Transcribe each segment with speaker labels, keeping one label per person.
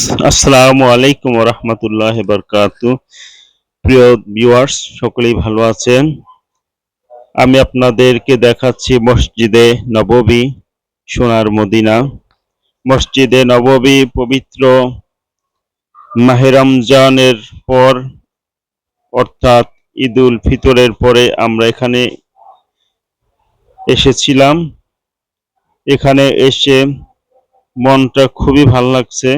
Speaker 1: আসসালামু আলাইকুম রহমতুল্লাহ বরকাতু। প্রিয় ভিউয়ার্স সকলেই ভালো আছেন? আমি আপনাদেরকে দেখাচ্ছি মসজিদে নববী, সোনার মদিনা। মসজিদে নববী পবিত্র মাহে রমজানের পর, অর্থাৎ ঈদুল ফিতরের পরে আমরা এখানে এসেছিলাম। এখানে এসে মনটা খুবই ভালো লাগছে।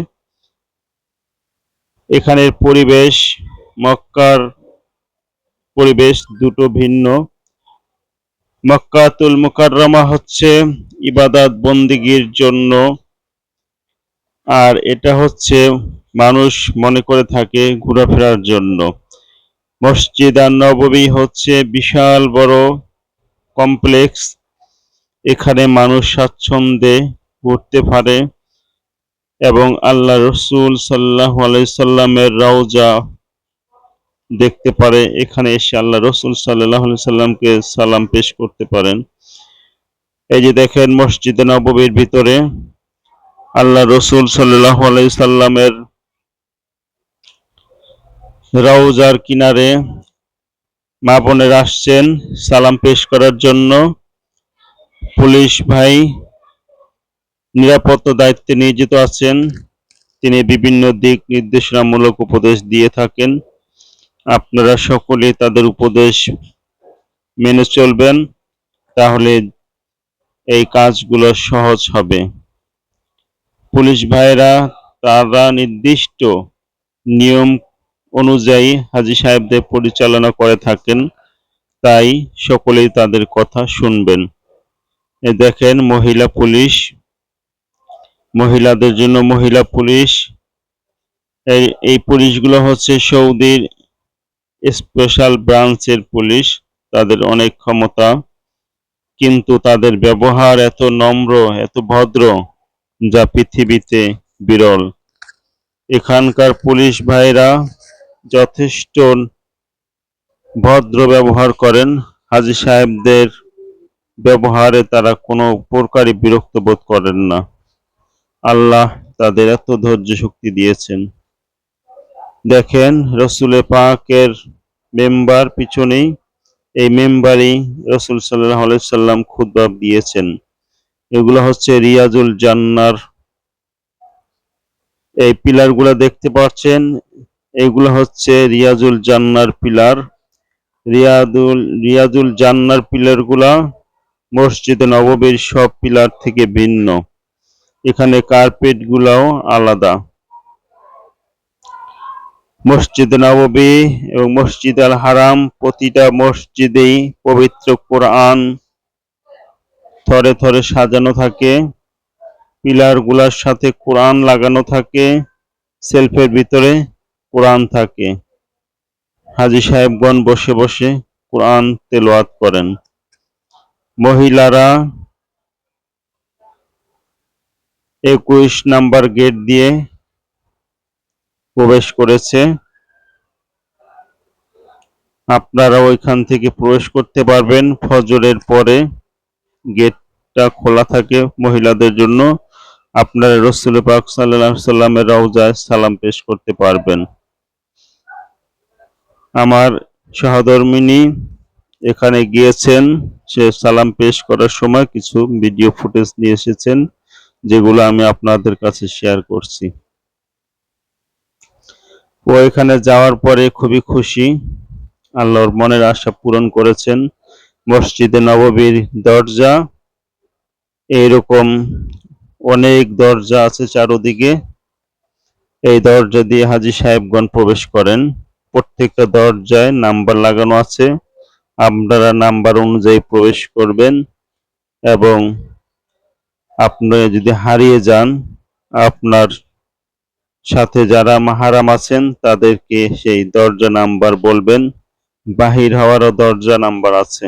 Speaker 1: এখানের পরিবেশ, মক্কার পরিবেশ দুটো ভিন্ন। মক্কাতুল মুকাররমা হচ্ছে ইবাদাত বন্দিগির জন্য, আর এটা হচ্ছে মানুষ মনে করে থাকে ঘোরাফেরার জন্য। মসজিদ আর নববী হচ্ছে বিশাল বড় কমপ্লেক্স। এখানে মানুষ স্বাচ্ছন্দ্যে ঘুরতে পারে। এবং আল্লাহ রসুল সাল্লাহ সাল্লামের রওজা দেখতে পারে। এখানে এসে আল্লাহ রসুল সাল্লাহ সাল্লামকে সালাম পেশ করতে পারেন। এই যে দেখেন মসজিদে নববীর ভিতরে আল্লাহ রসুল সাল্লাহ সাল্লামের রওজার কিনারে মা আসছেন সালাম পেশ করার জন্য। পুলিশ ভাই নিরাপত্তা দায়িত্বে নিয়োজিত আছেন। তিনি বিভিন্ন দিক নির্দেশনামূলক উপদেশ দিয়ে থাকেন। আপনারা সকলে তাদের উপদেশ মেনে চলবেন, তাহলে এই কাজগুলো সহজ হবে। পুলিশ ভাইরা তারা নির্দিষ্ট নিয়ম অনুযায়ী হাজি সাহেবদের পরিচালনা করে থাকেন, তাই সকলেই তাদের কথা শুনবেন। দেখেন মহিলা পুলিশ মহিলাদের জন্য মহিলা পুলিশ। এই পুলিশগুলো হচ্ছে সৌদির স্পেশাল ব্রাঞ্চের পুলিশ, তাদের অনেক ক্ষমতা। কিন্তু তাদের ব্যবহার এত নম্র, এত ভদ্র, যা পৃথিবীতে বিরল। এখানকার পুলিশ ভাইরা যথেষ্ট ভদ্র ব্যবহার করেন। হাজি সাহেবদের ব্যবহারে তারা কোনো প্রকারই বিরক্ত বোধ করেন না। আল্লাহ তাদের এত ধৈর্য শক্তি দিয়েছেন। দেখেন, রসুলে পাকের মেম্বার পিছনেই এই মেম্বারই রসুল সাল্লাহ সাল্লাম খুদ্া দিয়েছেন। এগুলো হচ্ছে রিয়াজুল জান্নার। এই পিলারগুলো দেখতে পাচ্ছেন? এইগুলো হচ্ছে রিয়াজুল জান্নার পিলার। রিয়াদুল, রিয়াজুল জান্নার পিলারগুলা মসজিদে নববীর সব পিলার থেকে ভিন্ন। এখানে কার্পেট গুলাও আলাদা। মসজিদ নববী এবং মসজিদ আল হারাম প্রতিটা মসজিদেই পবিত্র কোরআন থরে থরে সাজানো থাকে। পিলারগুলার সাথে কোরআন লাগানো থাকে, সেলফের ভিতরে কোরআন থাকে। হাজি সাহেবগণ বসে বসে কোরআন তেলোয়াত করেন। মহিলারা একুশ নাম্বার গেট দিয়ে প্রবেশ করেছে। আপনারা ওইখান থেকে প্রবেশ করতে পারবেন ফজরের পরে। গেটটা খোলা থাকে মহিলাদের জন্য। আপনারা রসুল পাক সাল্লাহ সাল্লামের রওজায় সালাম পেশ করতে পারবেন। আমার সহধর্মিনী এখানে গিয়েছেন। সে সালাম পেশ করার সময় কিছু ভিডিও ফুটেজ নিয়ে এসেছেন। যেগুলো আমি আপনাদের কাছে শেয়ার করছি। ও এখানে যাওয়ার পরে খুবই খুশি। আল্লাহর মনের আশা পূরণ করেছেন। মসজিদে নববীর দরজা। এইরকম অনেক দরজা আছে চারোদিকে। এই দরজা দিয়ে হাজি সাহেবগণ প্রবেশ করেন। প্রত্যেকটা দরজায় নাম্বার লাগানো আছে। আপনারা নাম্বার অনুযায়ী প্রবেশ করবেন এবং আপনি যদি হারিয়ে যান, আপনার সাথে যারা মাহারাম আছেন, তাদেরকে সেই দরজা নাম্বার বলবেন। বাহির হওয়ারও দরজা নাম্বার আছে।